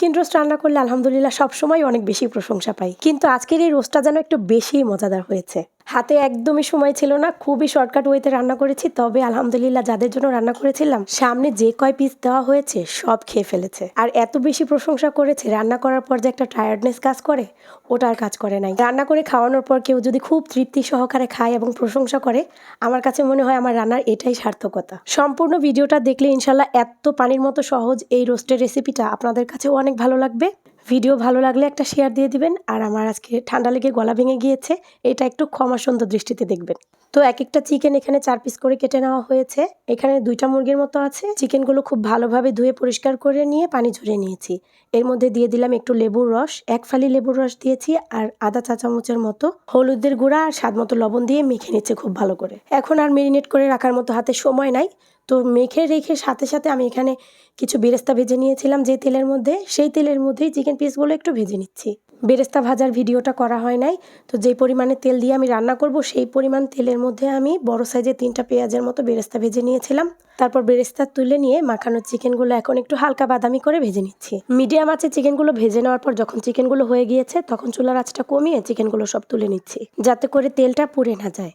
Chicken roast রান্না করলে আলহামদুলিল্লাহ সবসময় অনেক বেশি প্রশংসা পাই। কিন্তু আজকের এই রোস্টটা যেন একটু বেশি মজাদার হয়েছে। হাতে একদমই সময় ছিল না, খুবই শর্টকাট ওয়েতে রান্না করেছি। তবে আলহামদুলিল্লাহ যাদের জন্য রান্না করেছিলাম, সামনে যে কয় পিস দেওয়া হয়েছে, সব খেয়ে ফেলেছে। আর এত বেশি প্রশংসা করেছে, রান্না করার পর যে একটা টায়ার্ডনেস কাজ করে, ওটা আর কাজ করে নাই। রান্না করে খাওয়ানোর পর কেউ যদি খুব তৃপ্তি সহকারে খায় এবং প্রশংসা করে, আমার কাছে মনে হয় আমার রান্নার এটাই সার্থকতা। সম্পূর্ণ ভিডিওটা দেখলে ইনশাল্লাহ এত পানির মতো সহজ এই রোস্টের রেসিপিটা আপনাদের কাছেও অনেক ভালো লাগবে। ভিডিও ভালো লাগলে একটা শেয়ার দিয়ে দিবেন। আর আমার আজকে ঠান্ডা লেগে গলা ভেঙে গিয়েছে, এটা একটু ক্ষমা সুন্দর দৃষ্টিতে দেখবেন। তো এক একটা চিকেন এখানে চার পিস করে কেটে নেওয়া হয়েছে। এখানে দুইটা মুরগির মতো আছে। চিকেনগুলো খুব ভালোভাবে ধুয়ে পরিষ্কার করে নিয়ে পানি ঝরিয়ে নিয়েছি। এর মধ্যে দিয়ে দিলাম একটু লেবুর রস। এক ফালি লেবুর রস দিয়েছি আর আদা চা চামচের মতো হলুদের গুঁড়া আর স্বাদ মতো লবণ দিয়ে মেখে নিচ্ছে খুব ভালো করে। এখন আর মেরিনেট করে রাখার মতো হাতে সময় নাই। তো মেখে রেখে সাথে সাথে আমি এখানে কিছু বেরেস্তা ভেজে নিয়েছিলাম যে তেলের মধ্যে। সেই তেলের মধ্যেই চিকেন পিসগুলো একটু ভেজে নিচ্ছি। বেরেস্তা ভাজার ভিডিওটা করা হয় নাই। তো যেই পরিমাণে তেল দিয়ে আমি রান্না করব, সেই পরিমাণ তেলের মধ্যে আমি বড় সাইজের তিনটা পেঁয়াজের মতো বেরেস্তা ভেজে নিয়েছিলাম। তারপর বেরেস্তা তুলে নিয়ে মাখানোর চিকেনগুলো এখন একটু হালকা বাদামি করে ভেজে নিচ্ছি। মিডিয়াম আছে চিকেনগুলো ভেজে নেওয়ার পর যখন চিকেনগুলো হয়ে গিয়েছে, তখন চুলার আঁচটা কমিয়ে চিকেনগুলো সব তুলে নিচ্ছি। যাতে করে তেলটা পুড়ে না যায়।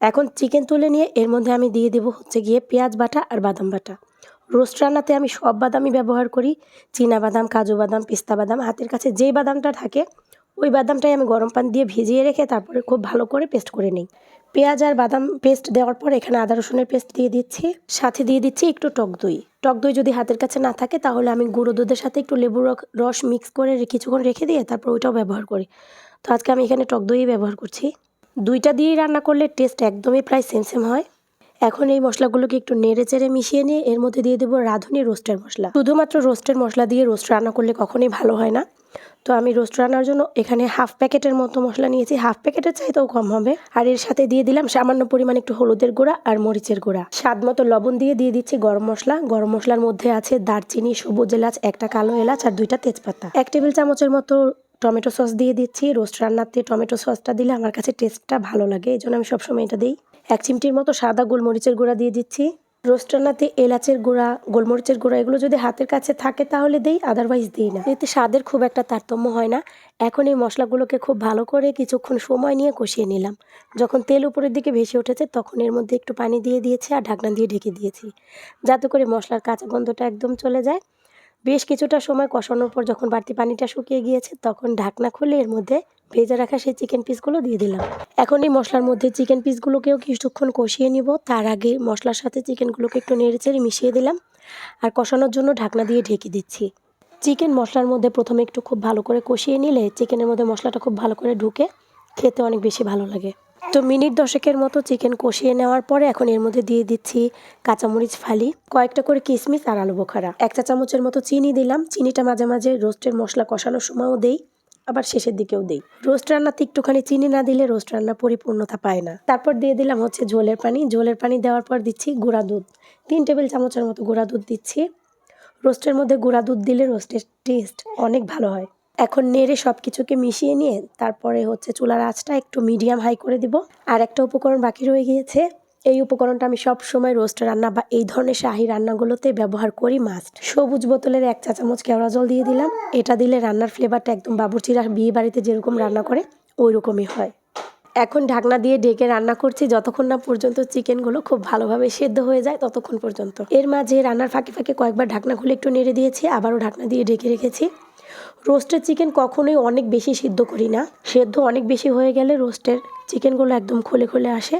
এখন চিকেন তুলে নিয়ে এর মধ্যে আমি দিয়ে দেবো হচ্ছে গিয়ে পেঁয়াজ বাটা আর বাদাম বাটা। রোস্ট রান্নাতে আমি সব বাদামই ব্যবহার করি, চীনা বাদাম, কাজু বাদাম, পিস্তা বাদাম, হাতের কাছে যেই বাদামটা থাকে, ওই বাদামটাই আমি গরম পানি দিয়ে ভিজিয়ে রেখে তারপরে খুব ভালো করে পেস্ট করে নিই। পেঁয়াজ আর বাদাম পেস্ট দেওয়ার পর এখানে আদা, রসুনের পেস্ট দিয়ে দিচ্ছি, সাথে দিয়ে দিচ্ছি একটু টক দই। টক দই যদি হাতের কাছে না থাকে তাহলে আমি গুঁড়ো দুধের সাথে একটু লেবুর রস মিক্স করে কিছুক্ষণ রেখে দিয়ে তারপর ওইটাও ব্যবহার করি। তো আজকে আমি এখানে টক দই ব্যবহার করছি। দুইটা দিয়েই রান্না করলে টেস্ট একদমই প্রায় সেম সেম হয়। এখন এই মশলাগুলোকে একটু নেড়ে চেড়ে মিশিয়ে নিয়ে এর মধ্যে দিয়ে দেবো রাঁধুনি রোস্টের মশলা। শুধুমাত্র রোস্টের মশলা দিয়ে রোস্ট রান্না করলে কখনোই ভালো হয় না। তো আমি রোস্ট রান্নার জন্য এখানে হাফ প্যাকেটের মতো মশলা নিয়েছি। হাফ প্যাকেটের চাইতেও কম হবে। আর এর সাথে দিয়ে দিলাম সামান্য পরিমাণ একটু হলুদের গুঁড়া আর মরিচের গুঁড়া। স্বাদ মতো লবণ দিয়ে দিয়ে দিচ্ছি গরম মশলা। গরম মশলার মধ্যে আছে দারচিনি, সবুজ এলাচ, একটা কালো এলাচ আর দুইটা তেজপাতা। এক টেবিল চামচের মতো টমেটো সস দিয়ে দিচ্ছি, রোস্ট রান্নাতে টমেটো সসটা দিলে আমার কাছে টেস্টটা ভালো লাগে এই জন্য আমি সবসময় এটা দিই। এক চিমটির মতো সাদা গোলমরিচের গুঁড়া দিয়ে দিচ্ছি। রোস্ট রান্নাতে এলাচের গুঁড়া, গোলমরিচের গুঁড়া এগুলো যদি হাতের কাছে থাকে তাহলে দিই আদারওয়াইজ দিই না। এতে স্বাদের খুব একটা তারতম্য হয় না। এখন এই মশলাগুলোকে খুব ভালো করে কিছুক্ষণ সময় নিয়ে কষিয়ে নিলাম। যখন তেল উপরের দিকে ভেসে উঠেছে তখন এর মধ্যে একটু পানি দিয়ে দিয়েছি আর ঢাকনা দিয়ে ঢেকে দিয়েছি। যাতে করে মশলার কাঁচা গন্ধটা একদম চলে যায়। বেশ কিছুটা সময় কষানোর পর যখন বাড়তি পানিটা শুকিয়ে গিয়েছে, তখন ঢাকনা খুলে এর মধ্যে ভেজে রাখা সেই চিকেন পিসগুলো দিয়ে দিলাম। এখন এই মশলার মধ্যে চিকেন পিসগুলোকেও কিছুক্ষণ কষিয়ে নিব। তার আগে মশলার সাথে চিকেনগুলোকে একটু নেড়ে চেড়ে মিশিয়ে দিলাম আর কষানোর জন্য ঢাকনা দিয়ে ঢেকে দিচ্ছি। চিকেন মশলার মধ্যে প্রথমে একটু খুব ভালো করে কষিয়ে নিলে চিকেনের মধ্যে মশলাটা খুব ভালো করে ঢুকে খেতে অনেক বেশি ভালো লাগে। তো মিনিট দশেকের মতো চিকেন কষিয়ে নেওয়ার পরে এখন এর মধ্যে দিয়ে দিচ্ছি কাঁচামরিচ ফালি, কয়েকটা করে কিশমিশ আর আলু বোখারা। এক চা চামচের মতো চিনি দিলাম, চিনিটা মাঝে মাঝে রোস্টের মশলা কষানোর সময়ও দেই, আবার শেষের দিকেও দেই। রোস্ট রান্নাতে একটুখানি চিনি না দিলে রোস্ট রান্না পরিপূর্ণতা পায় না। তারপর দিয়ে দিলাম হচ্ছে ঝোলের পানি। ঝোলের পানি দেওয়ার পর দিচ্ছি গুঁড়া দুধ। তিন টেবিল চামচের মতো গুঁড়া দুধ দিচ্ছি। রোস্টের মধ্যে গুঁড়া দুধ দিলে রোস্টের টেস্ট অনেক ভালো হয়। এখন নেড়ে সব কিছুকে মিশিয়ে নিয়ে তারপরে হচ্ছে চুলার আঁচটা একটু মিডিয়াম হাই করে দিব। আর একটা উপকরণ বাকি রয়ে গিয়েছে। এই উপকরণটা আমি সব সময় রোস্ট রান্না বা এই ধরনের শাহি রান্নাগুলোতে ব্যবহার করি মাস্ট সবুজ বোতলের এক চা চামচ কেওড়া জল দিয়ে দিলাম। এটা দিলে রান্নার ফ্লেভারটা একদম বাবুর্চিরা বিয়ে বাড়িতে যেরকম রান্না করে ওই রকমই হয়। এখন ঢাকনা দিয়ে ডেকে রান্না করছি। যতক্ষণ না পর্যন্ত চিকেনগুলো খুব ভালোভাবে সেদ্ধ হয়ে যায়, ততক্ষণ পর্যন্ত। এর মাঝে রান্নার ফাঁকে ফাঁকে কয়েকবার ঢাকনা খুলে একটু নেড়ে দিয়েছি। আবারও ঢাকনা দিয়ে ডেকে রেখেছি। রোস্টের চিকেন কখনোই অনেক বেশি সিদ্ধ করি না। সেদ্ধ অনেক বেশি হয়ে গেলে রোস্টের চিকেনগুলো একদম খুলে খুলে আসে।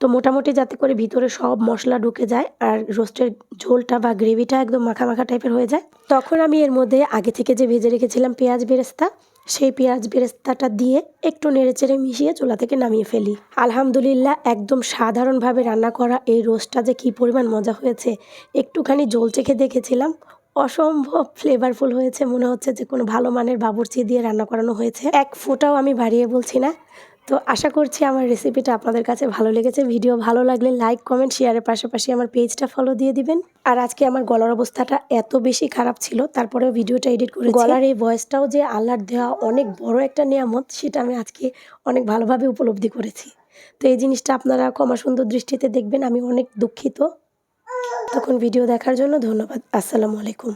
তো মোটামুটি যাতে করে ভিতরে সব মশলা ঢুকে যায় আর রোস্টের ঝোলটা বা গ্রেভিটা একদম মাখা মাখা টাইপের হয়ে যায়। তখন আমি এর মধ্যে আগে থেকে যে ভেজে রেখেছিলাম পেঁয়াজ বেরেস্তা, সেই পেঁয়াজ বেরেস্তাটা দিয়ে একটু নেড়েচেড়ে মিশিয়ে চুলা থেকে নামিয়ে ফেলি। আলহামদুলিল্লাহ, একদম সাধারণভাবে রান্না করা এই রোস্টটা যে কী পরিমাণ মজা হয়েছে, একটুখানি জল চেখে দেখেছিলাম। অসম্ভব ফ্লেভারফুল হয়েছে। মনে হচ্ছে যে কোনো ভালো মানের বাবুর্চি দিয়ে রান্না করানো হয়েছে। এক ফোটাও আমি বাড়িয়ে বলছি না। তো আশা করছি আমার রেসিপিটা আপনাদের কাছে ভালো লেগেছে। ভিডিও ভালো লাগলে লাইক কমেন্ট শেয়ারের পাশাপাশি আমার পেজটা ফলো দিয়ে দিবেন। আর আজকে আমার গলার অবস্থাটা এত বেশি খারাপ ছিল, তারপরেও ভিডিওটা এডিট করে গলার এই ভয়েসটাও যে আল্লাহর দেওয়া অনেক বড় একটা নিয়ামত, সেটা আমি আজকে অনেক ভালোভাবে উপলব্ধি করেছি। তো এই জিনিসটা আপনারা ক্ষমা সুন্দর দৃষ্টিতে দেখবেন। আমি অনেক দুঃখিত। তখন ভিডিও দেখার জন্য ধন্যবাদ। আসসালামু আলাইকুম।